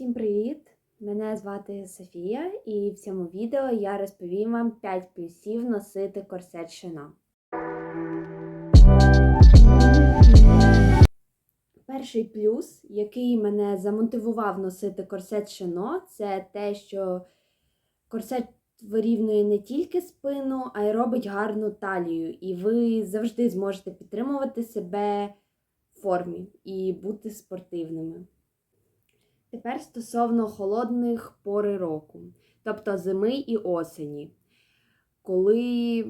Всім привіт! Мене звати Софія, і в цьому відео я розповім вам 5 плюсів носити корсет шина. Перший плюс, який мене замотивував носити корсет шино, це те, що корсет вирівнює не тільки спину, а й робить гарну талію. І ви завжди зможете підтримувати себе в формі і бути спортивними. Тепер стосовно холодних пори року, тобто зими і осені. Коли,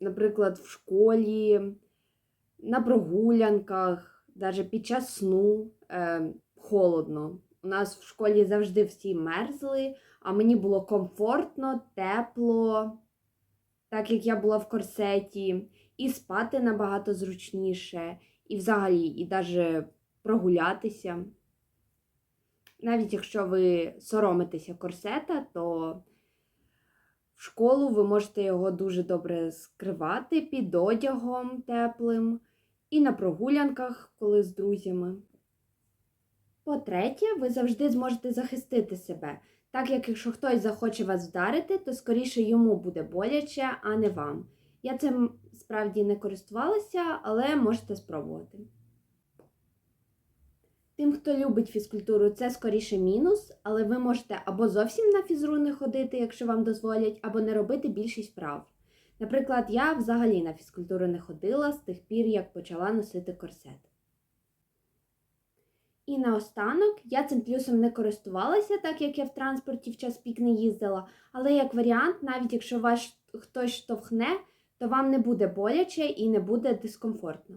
наприклад, в школі, на прогулянках, навіть під час сну е, холодно. У нас в школі завжди всі мерзли, а мені було комфортно, тепло, так як я була в корсеті, і спати набагато зручніше, і взагалі, і навіть прогулятися. Навіть якщо ви соромитеся корсета, то в школу ви можете його дуже добре скривати під одягом теплим і на прогулянках, коли з друзями. По-третє, ви завжди зможете захистити себе, так як якщо хтось захоче вас вдарити, то скоріше йому буде боляче, а не вам. Я цим справді не користувалася, але можете спробувати. Тим, хто любить фізкультуру, це скоріше мінус, але ви можете або зовсім на фізру не ходити, якщо вам дозволять, або не робити більшість вправ. Наприклад, я взагалі на фізкультуру не ходила з тих пір, як почала носити корсет. І наостанок я цим плюсом не користувалася, так як я в транспорті в час пік не їздила, але як варіант, навіть якщо вас хтось штовхне, то вам не буде боляче і не буде дискомфортно.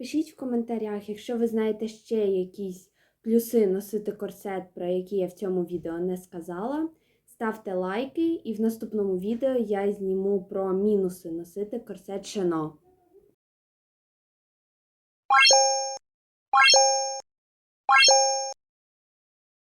Пишіть в коментарях, якщо ви знаєте ще якісь плюси носити корсет, про які я в цьому відео не сказала. Ставте лайки, і в наступному відео я зніму про мінуси носити корсет шино.